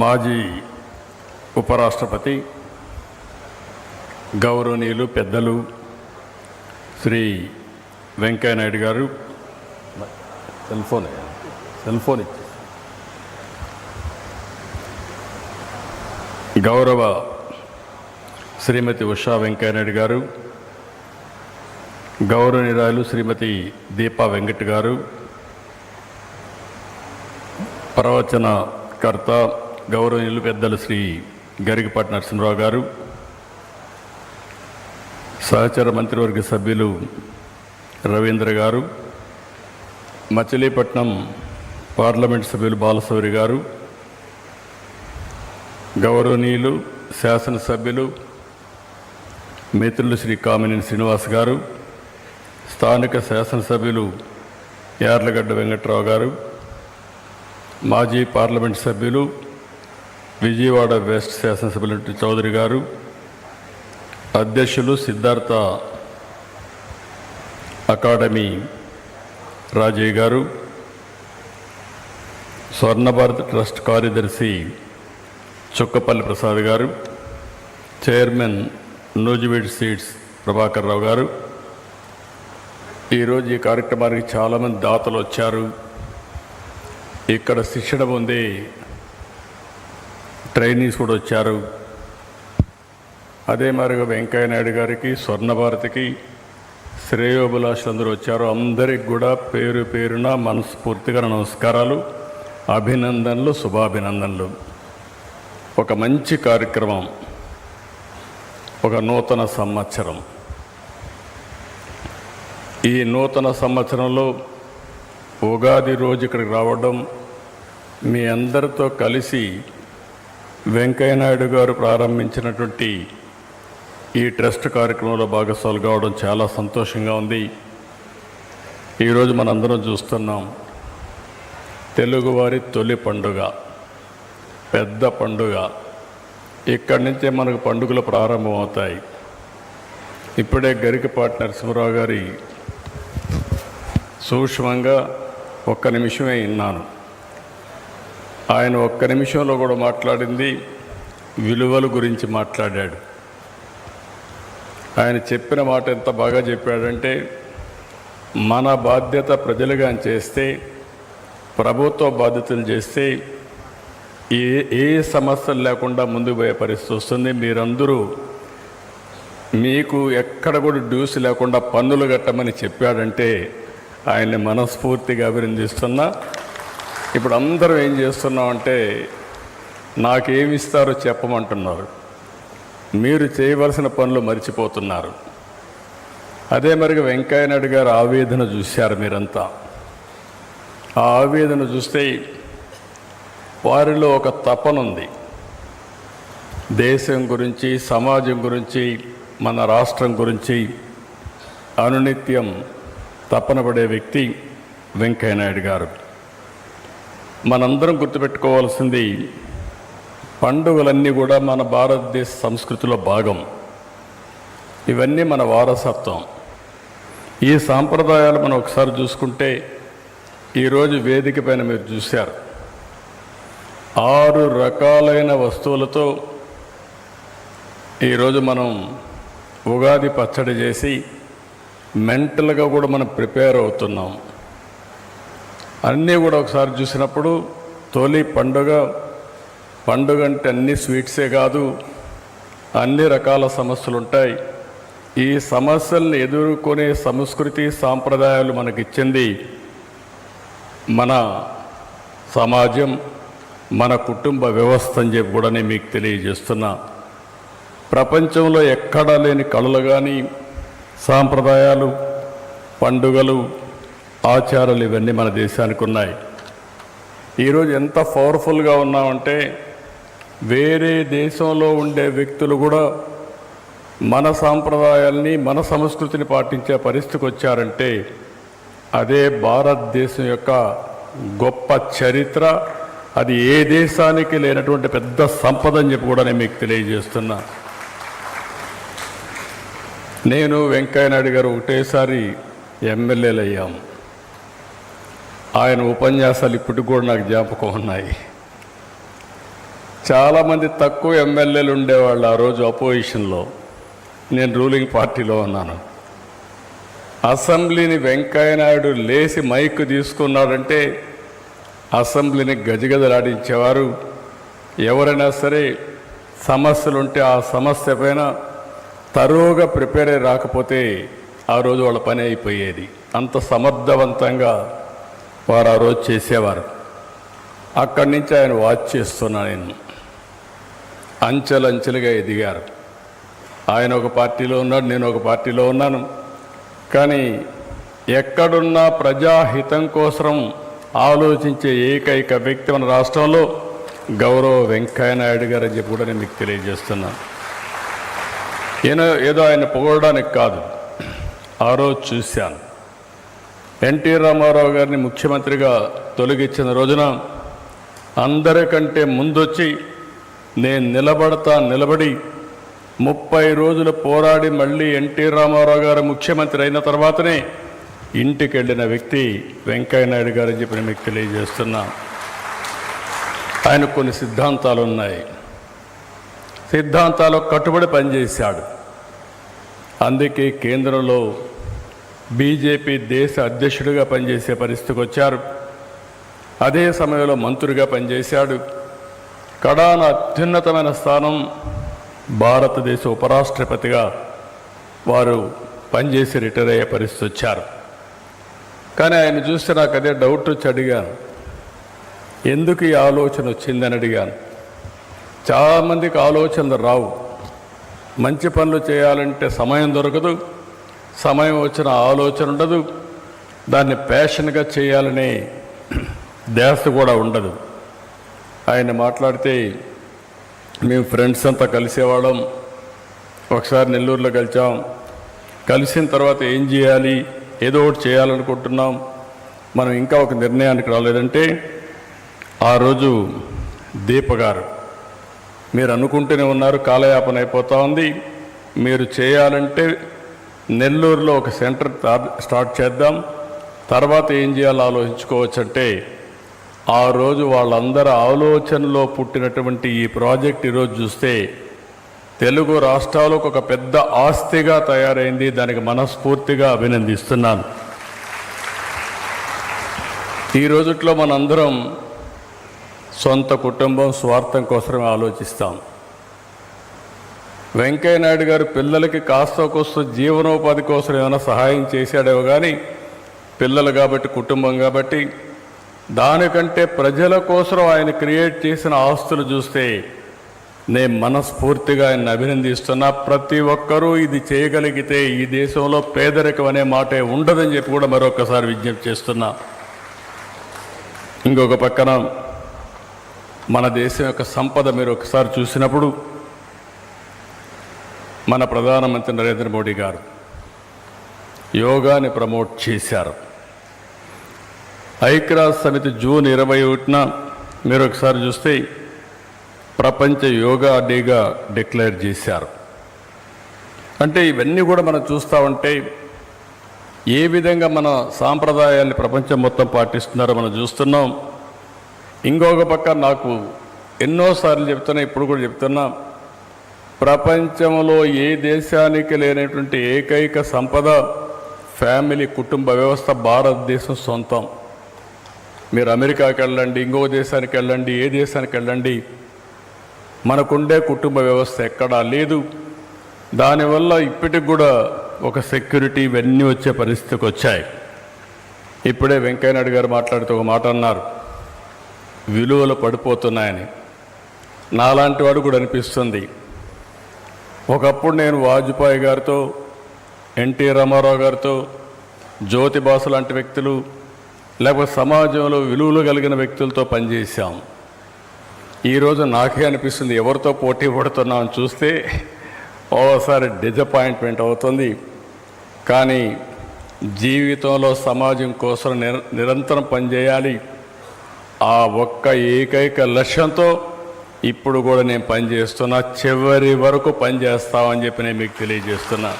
మాజీ ఉపరాష్ట్రపతి గౌరవనీయులు పెద్దలు శ్రీ వెంకయ్యనాయుడు గారు. సెల్ ఫోన్ సెల్ ఫోన్ ఇచ్చి. గౌరవ శ్రీమతి ఉషా వెంకయ్యనాయుడు గారు గౌరవనీయురాలు శ్రీమతి దీపా వెంకట్ గారు ప్రవచనకర్త గౌరవనీయులు పెద్దలు శ్రీ గరికపాటి నరసింహరావు గారు సహచర మంత్రివర్గ సభ్యులు రవీంద్ర గారు మచిలీపట్నం పార్లమెంట్ సభ్యులు బాలశౌరి గారు గౌరవనీయులు శాసనసభ్యులు మిత్రులు శ్రీ కామినేని శ్రీనివాస్ గారు స్థానిక శాసనసభ్యులు యార్లగడ్డ వెంకట్రావు గారు మాజీ పార్లమెంట్ సభ్యులు విజయవాడ వెస్ట్ శాసనసభ్యులు చౌదరి గారు అధ్యక్షులు సిద్ధార్థ అకాడమీ రాజయ్య గారు స్వర్ణభారత్ ట్రస్ట్ కార్యదర్శి చుక్కపల్లి ప్రసాద్ గారు చైర్మన్ నూజివేడ్ సీడ్స్ ప్రభాకర్ రావు గారు. ఈరోజు ఈ కార్యక్రమానికి చాలామంది దాతలు వచ్చారు. ఇక్కడ శిక్షణ పొందే ట్రైనీస్ కూడా వచ్చారు. అదే మరిగా వెంకయ్య నాయుడు గారికి స్వర్ణభారతికి శ్రేయోభిలాషులు అందరూ వచ్చారు. అందరికి కూడా పేరు పేరున మనస్ఫూర్తిగా నమస్కారాలు అభినందనలు శుభాభినందనలు. ఒక మంచి కార్యక్రమం ఒక నూతన సంవత్సరం. ఈ నూతన సంవత్సరంలో ఉగాది రోజు ఇక్కడికి రావడం మీ అందరితో కలిసి వెంకయ్యనాయుడు గారు ప్రారంభించినటువంటి ఈ ట్రస్ట్ కార్యక్రమంలో భాగస్వాలు కావడం చాలా సంతోషంగా ఉంది. ఈరోజు మనందరం చూస్తున్నాం తెలుగువారి తొలి పండుగ పెద్ద పండుగ. ఇక్కడి నుంచే మనకు పండుగలు ప్రారంభమవుతాయి. ఇప్పుడే గరికపాటి నరసింహరావు గారి సూక్ష్మంగా ఒక్క నిమిషమే విన్నాను. ఆయన ఒక్క నిమిషంలో కూడా మాట్లాడింది విలువల గురించి మాట్లాడాడు. ఆయన చెప్పిన మాట ఎంత బాగా చెప్పాడంటే మన బాధ్యత ప్రజలుగా చేస్తే ప్రభుత్వ బాధ్యతలు చేస్తే ఏ ఏ సమస్యలు లేకుండా ముందుకు పోయే పరిస్థితి వస్తుంది. మీరందరూ మీకు ఎక్కడ కూడా డ్యూస్ లేకుండా పన్నులు కట్టమని చెప్పాడంటే ఆయన్ని మనస్ఫూర్తిగా అభినందిస్తున్నా. ఇప్పుడు అందరం ఏం చేస్తున్నాం అంటే నాకేమి ఇస్తారో చెప్పమంటున్నారు. మీరు చేయవలసిన పనులు మర్చిపోతున్నారు. అదే మరిగా వెంకయ్యనాయుడు గారు ఆవేదన చూశారు మీరంతా. ఆ ఆవేదన చూస్తే వారిలో ఒక తపనుంది. దేశం గురించి సమాజం గురించి మన రాష్ట్రం గురించి అనునిత్యం తపన పడే వ్యక్తి వెంకయ్యనాయుడు గారు. మనందరం గుర్తుపెట్టుకోవాల్సింది పండుగలన్నీ కూడా మన భారతదేశ సంస్కృతిలో భాగం. ఇవన్నీ మన వారసత్వం. ఈ సాంప్రదాయాలు మనం ఒకసారి చూసుకుంటే ఈరోజు వేదిక పైన మీరు చూశారు. ఆరు రకాలైన వస్తువులతో ఈరోజు మనం ఉగాది పచ్చడి చేసి మెంటల్గా కూడా మనం ప్రిపేర్ అవుతున్నాం. అన్నీ కూడా ఒకసారి చూసినప్పుడు తొలి పండుగ పండుగ అంటే అన్ని స్వీట్సే కాదు అన్ని రకాల సమస్యలు ఉంటాయి ఈ సమస్యలను ఎదుర్కొనే సంస్కృతి సాంప్రదాయాలు మనకిచ్చింది మన సమాజం మన కుటుంబ వ్యవస్థ అని చెప్పి కూడా నేను మీకు తెలియజేస్తున్నా. ప్రపంచంలో ఎక్కడా లేని కళలు కానీ సాంప్రదాయాలు పండుగలు ఆచారాలు ఇవన్నీ మన దేశానికి ఉన్నాయి. ఈరోజు ఎంత పవర్ఫుల్గా ఉన్నామంటే వేరే దేశంలో ఉండే వ్యక్తులు కూడా మన సాంప్రదాయాల్ని మన సంస్కృతిని పాటించే పరిస్థితికి వచ్చారంటే అదే భారతదేశం యొక్క గొప్ప చరిత్ర అది ఏ దేశానికి లేనటువంటి పెద్ద సంపద అని చెప్పి కూడా నేను మీకు తెలియజేస్తున్నా. నేను వెంకయ్యనాయుడు గారు ఒకటేసారి ఎమ్మెల్యేలు అయ్యాము ఆయన ఉపన్యాసాలు ఇప్పటికి కూడా నాకు జ్ఞాపకం ఉన్నాయి. చాలామంది తక్కువ ఎమ్మెల్యేలు ఉండేవాళ్ళు ఆ రోజు అపోజిషన్లో. నేను రూలింగ్ పార్టీలో ఉన్నాను. అసెంబ్లీని వెంకయ్యనాయుడు లేచి మైక్ తీసుకున్నాడంటే అసెంబ్లీని గజగజలాడించేవారు. ఎవరైనా సరే సమస్యలుంటే ఆ సమస్య పైన తరువుగా ప్రిపేర్ అయి రాకపోతే ఆ రోజు వాళ్ళ పని అయిపోయేది. అంత సమర్థవంతంగా వారు ఆ రోజు చేసేవారు. అక్కడి నుంచి ఆయన వాచ్ చేస్తున్నా నేను. అంచెలంచెలుగా ఎదిగారు. ఆయన ఒక పార్టీలో ఉన్నాడు నేను ఒక పార్టీలో ఉన్నాను. కానీ ఎక్కడున్నా ప్రజాహితం కోసం ఆలోచించే ఏకైక వ్యక్తి మన రాష్ట్రంలో గౌరవ వెంకయ్యనాయుడు గారు అని చెప్పి కూడా నేను మీకు తెలియజేస్తున్నాను ఏదో ఏదో ఆయన పొగడడానికి కాదు. ఆ రోజు చూశాను. ఎన్టీ రామారావు గారిని ముఖ్యమంత్రిగా తొలగించిన రోజున అందరికంటే ముందొచ్చి నేను నిలబడతా నిలబడి ముప్పై రోజులు పోరాడి మళ్ళీ ఎన్టీ రామారావు గారు ముఖ్యమంత్రి అయిన తర్వాతనే ఇంటికి వెళ్ళిన వ్యక్తి వెంకయ్యనాయుడు గారు అని చెప్పి మీకు తెలియజేస్తున్నా. ఆయన కొన్ని సిద్ధాంతాలు ఉన్నాయి. సిద్ధాంతాలు కట్టుబడి పనిచేశాడు. అందుకే కేంద్రంలో బీజేపీ దేశ అధ్యక్షుడిగా పనిచేసే పరిస్థితికి వచ్చారు. అదే సమయంలో మంత్రిగా పనిచేశాడు. కడాన అత్యున్నతమైన స్థానం భారతదేశ ఉపరాష్ట్రపతిగా వారు పనిచేసి రిటైర్ అయ్యే పరిస్థితి వచ్చారు. కానీ ఆయన చూస్తే నాకు అదే డౌట్ వచ్చి అడిగాను. ఎందుకు ఈ ఆలోచన వచ్చిందని అడిగాను. చాలామందికి ఆలోచనలు రావు. మంచి పనులు చేయాలంటే సమయం దొరకదు. సమయం వచ్చిన ఆలోచన ఉండదు. దాన్ని ప్యాషన్గా చేయాలనే ధ్యాస కూడా ఉండదు. ఆయన మాట్లాడితే మేము ఫ్రెండ్స్ అంతా కలిసేవాళ్ళం. ఒకసారి నెల్లూరులో కలిసాం కలిసిన తర్వాత ఏం చేయాలి? ఏదో ఒకటి చేయాలనుకుంటున్నాం. మనం ఇంకా ఒక నిర్ణయానికి రాలేదంటే ఆ రోజు దీప గారు మీరు అనుకుంటూనే ఉన్నారు కాలయాపన అయిపోతూ ఉంది. మీరు చేయాలంటే నెల్లూరులో ఒక సెంటర్ స్టార్ట్ చేద్దాం. తర్వాత ఏం చేయాలో ఆలోచించుకోవచ్చంటే ఆ రోజు వాళ్ళందరి ఆలోచనలో పుట్టినటువంటి ఈ ప్రాజెక్ట్ ఈరోజు చూస్తే తెలుగు రాష్ట్రాలకు ఒక పెద్ద ఆస్తిగా తయారైంది. దానికి మనస్ఫూర్తిగా అభినందిస్తున్నాను. ఈ రోజుట్లో మనందరం సొంత కుటుంబం స్వార్థం కోసమే ఆలోచిస్తాం. వెంకయ్య నాయుడు గారు పిల్లలకి కాస్త కోస్త జీవనోపాధి కోసం ఏమైనా సహాయం చేశాడేమో కానీ పిల్లలు కాబట్టి కుటుంబం కాబట్టి దానికంటే ప్రజల కోసం ఆయన క్రియేట్ చేసిన ఆస్తులు చూస్తే నేను మనస్ఫూర్తిగా ఆయన అభినందిస్తున్నా. ప్రతి ఒక్కరూ ఇది చేయగలిగితే ఈ దేశంలో పేదరికం అనే మాటే ఉండదని చెప్పి కూడా మరొకసారి విజ్ఞప్తి చేస్తున్నా. ఇంకొక పక్కన మన దేశం యొక్క సంపద మీరు ఒకసారి చూసినప్పుడు మన ప్రధానమంత్రి నరేంద్ర మోడీ గారు యోగాని ప్రమోట్ చేశారు. ఐక్యరాజ్య సమితి జూన్ ఇరవై ఒకటిన మీరు ఒకసారి చూస్తే ప్రపంచ యోగా డేగా డిక్లేర్ చేశారు. అంటే ఇవన్నీ కూడా మనం చూస్తూ ఉంటే ఏ విధంగా మన సాంప్రదాయాన్ని ప్రపంచం మొత్తం పాటిస్తున్నారో మనం చూస్తున్నాం. ఇంకొక పక్క నాకు ఎన్నోసార్లు చెప్తున్నా ఇప్పుడు కూడా చెప్తున్నా ప్రపంచంలో ఏ దేశానికి లేనటువంటి ఏకైక సంపద? ఫ్యామిలీ కుటుంబ వ్యవస్థ భారతదేశం సొంతం. మీరు అమెరికాకి వెళ్ళండి ఇంకో దేశానికి వెళ్ళండి ఏ దేశానికి వెళ్ళండి. మనకుండే కుటుంబ వ్యవస్థ ఎక్కడా లేదు. దానివల్ల ఇప్పటికి కూడా ఒక సెక్యూరిటీ ఇవన్నీ వచ్చే పరిస్థితికి వచ్చాయి. ఇప్పుడే వెంకయ్యనాయుడు గారు మాట్లాడుతూ ఒక మాట అన్నారు. విలువలు పడిపోతున్నాయని. నాలాంటి వాడు కూడా అనిపిస్తుంది. ఒకప్పుడు నేను వాజ్పేయి గారితో ఎన్టీ రామారావు గారితో జ్యోతి బాసు లాంటి వ్యక్తులు లేకపోతే సమాజంలో విలువలు కలిగిన వ్యక్తులతో పనిచేశాం. ఈరోజు నాకే అనిపిస్తుంది ఎవరితో పోటీ పడుతున్నామని చూస్తే ఓసారి డిజపాయింట్మెంట్ అవుతుంది. కానీ జీవితంలో సమాజం కోసం నిర నిరంతరం పనిచేయాలి. ఆ ఒక్క ఏకైక లక్ష్యంతో ఇప్పుడు కూడా నేను పనిచేస్తున్నా చివరి వరకు పనిచేస్తామని చెప్పి నేను మీకు తెలియజేస్తున్నా.